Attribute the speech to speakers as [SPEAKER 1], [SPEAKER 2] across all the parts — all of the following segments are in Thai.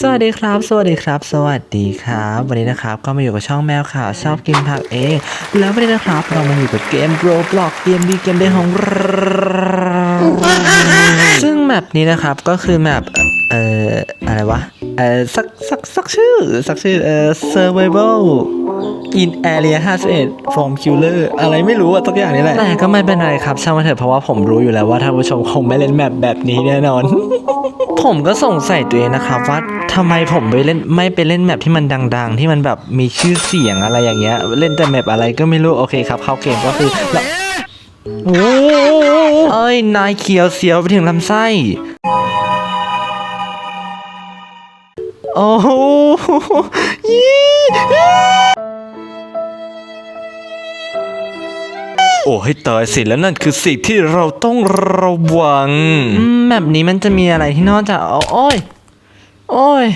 [SPEAKER 1] สวัสดีครับ สวัสดีครับ สวัสดีครับ วันนี้นะครับก็มาอยู่กับช่องแมวข่าวชอบกินผักเอง แล้ววันนี้นะครับเรามาอยู่กับเกม Roblox เกมดีเกมเด่นของเราซึ่งแมปนี้นะครับก็คือแมป เอ่ออะไรวะเอ่อสักสักสักชื่อ สักชื่อเอ่อ survival in area 51 from killer อะไรไม่รู้อะตักอย่างนี้แหละ แต่ก็ไม่เป็นไรครับช่างมันเถอะเพราะว่าผมรู้อยู่แล้วว่าท่านผู้ชมคงไม่เล่นแมปแบบนี้แน่นอน ผมก็สงสัยตัวเองนะครับว่าทำไมผมไปเล่นไม่ไปเล่นแมปที่มันดัง ๆ ที่มันแบบมีชื่อเสียงอะไรอย่างเงี้ย เล่นแต่แมปอะไรก็ไม่รู้โอเคครับ เข้าเกมก็คือแล้วโอ้โหเอ้ยนายเขียวเสียวไปถึงลำไส้ โอ้โหยี่โอ้ให้ตายสิแล้วนั่นคือสิ่งที่เราต้องระวัง แบบนี้มันจะมีอะไรที่นอกจากเอาโอ้ย โอ้ย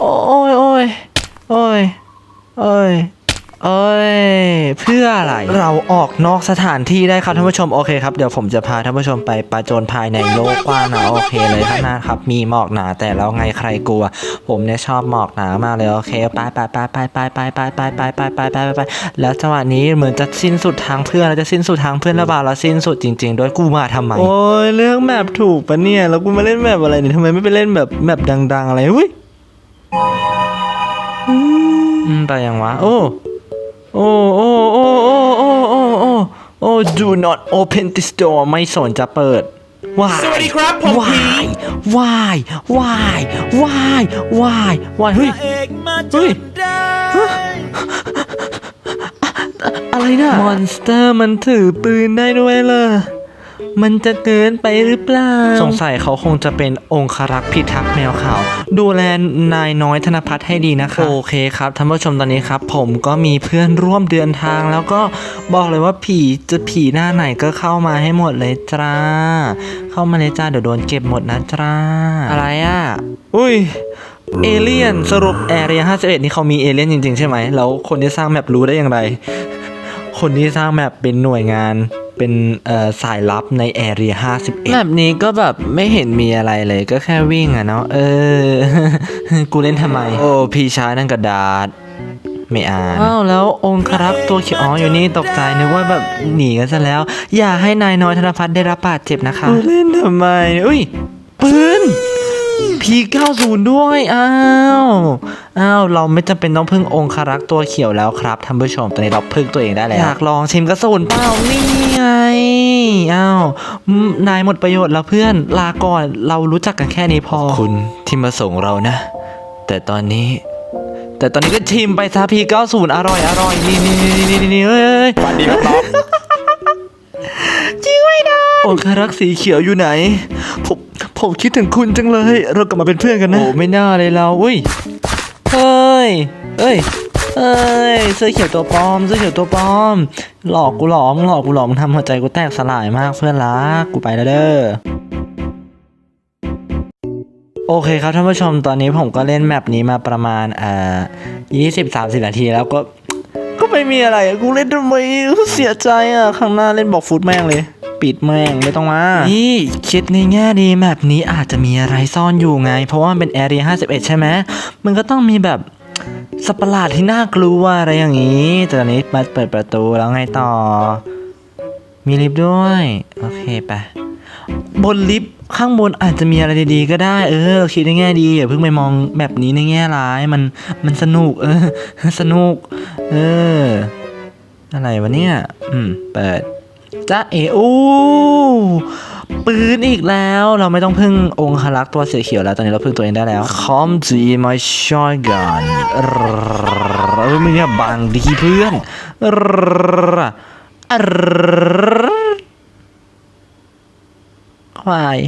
[SPEAKER 1] โอ้ย โอ้ย โอ้ย โอ้ย โอ้ย เพื่ออะไร เราออกนอกสถานที่ได้ครับท่านผู้ชมโอเคครับเดี๋ยวผมจะพาท่านผู้ชมไปประจนภายในโลกกว้างนะโอเคเลยข้างหน้าครับ มีหมอกหนาแต่แล้วไงใครกลัว ผมเนี่ยชอบหมอกหนามากเลยโอเคไปไปไปไปไปไปไปไปไปไปไปไปไปแล้วจังหวะนี้เหมือนจะสิ้นสุดทางเพื่อนเราจะสิ้นสุดทางเพื่อนหรือเปล่าเราสิ้นสุดจริง ๆ ด้วยกูมาทำไมโอ้ยเรื่องแมปถูกปะเนี่ยแล้วกูมาเล่นแมปอะไรเนี่ยทำไมไม่ไปเล่นแบบแมปดัง ๆ อะไรหุ้ยอืมไปยังวะโอ้ โอ้โอ้โอ้โอ้โอ้โอ้โอ้โอ้ do not open this door ไม่สนจะเปิดวาย
[SPEAKER 2] สวัสดีครับผมผี
[SPEAKER 1] วายวายวายวายวายเฮ้ย
[SPEAKER 2] เอกมาจ
[SPEAKER 1] เฮ้ย
[SPEAKER 2] นได้
[SPEAKER 1] อะไรนะมอนสเตอร์มันถือปืนได้ด้วยเหรอ มันจะเกินไปหรือเปล่า สงสัยเขาคงจะเป็นองครักษ์พิทักษ์แมวขาว ดูแลนายน้อยธนพัฒน์ให้ดีนะคะ โอเคครับท่านผู้ชมตอนนี้ครับ ผมก็มีเพื่อนร่วมเดินทาง แล้วก็บอกเลยว่าผีจะผีหน้าไหนก็เข้ามาให้หมดเลยจ้า เข้ามาเลยจ้าเดี๋ยวโดนเก็บหมดนะจ้า อะไรอะ อุ้ยเอเลี่ยนสรุปแอเรีย51 นี่เขามีเอเลี่ยนจริงๆ ใช่ไหม แล้วคนที่สร้างแมปรู้ได้อย่างไร คนที่สร้างแมปเป็นหน่วยงาน เป็นเอ่อสายลับในแอเรีย51แมปนี้ก็แบบไม่เห็นมีอะไรเลยก็แค่วิ่งอะเนาะเออ กูเล่นทำไม โอ้พี่ชายนั่นกระดาษ ไม่อ่านอ้าวแล้วองครักษ์ตัวเขียวอ๋ออยู่นี่ตกใจนึกว่าแบบหนีกันซะแล้ว อย่าให้นายน้อยธนพัฒน์ได้รับบาดเจ็บนะคะเล่นทำไมอุ้ยปืน พี90 ด้วยอ้าวอ้าวเราไม่จำเป็นต้องพึ่งองคารักษ์ตัวเขียวแล้วครับท่านผู้ชมตอนนี้เราพึ่งตัวเองได้แล้วอยากลองชิมกระสุนเปล่านี่ไงอ้าวอืมนายหมดประโยชน์แล้วเพื่อนลาก่อนเรารู้จักกันแค่นี้พอคุณที่มาส่งเรานะ แต่ตอนนี้แต่ตอนนี้ก็ชิมไปซะพี90 อร่อยอร่อยนี่นี่นี่นี่นี่นี่เอ้ย
[SPEAKER 2] สวัสดีครับน้อง
[SPEAKER 1] จริงไม่ได้องคารักษ์สีเขียวอยู่ไหน ผมคิดถึงคุณจังเลย เรากลับมาเป็นเพื่อนกันนะ โอ้ไม่น่าเลยเราอุ้ยเฮ้ยเอ้ยเอ้ยเสื้อเขียวตัวปลอมเสื้อเขียวตัวปลอม หลอกกูหลอกมึงหลอกกูหลอกมึงทำหัวใจกูแตกสลายมากเพื่อนรักกูไปแล้วเด้อโอเคครับท่านผู้ชมตอนนี้ผมก็เล่นแมปนี้มาประมาณอ่อยี่สิบสามสิบนาทีแล้วก็ ก็ไม่มีอะไรกูเล่นทำไมเสียใจอะข้างหน้าเล่นบอกฟุตแม่งเลย ปิดแม่งไม่ต้องมานี่คิดในแง่ดีแมปนี้อาจจะมีอะไรซ่อนอยู่ไง เพราะว่ามันเป็นแอเรีย51 ใช่ไหมมันก็ต้องมีแบบสัตว์ประหลาดที่น่ากลัวอะไรอย่างนี้ แต่ตอนนี้มาเปิดประตูแล้วไงต่อ มีลิฟต์ด้วย โอเคไป บนลิฟต์ข้างบนอาจจะมีอะไรดีๆก็ได้ เออ คิดในแง่ดีอย่าเพิ่งไปมองแบบนี้ในแง่ร้ายมันมันสนุก เออ สนุก เออ อะไรวะเนี่ย อืม เปิด จ้าเออู้ปืนอีกแล้วเราไม่ต้องพึ่งองคลักษ์ตัวสีเขียวแล้ว ตอนนี้เราพึ่งตัวเองได้แล้ว Come to my shotgun เออมึงเนี่ยบังดีเพื่อนควาย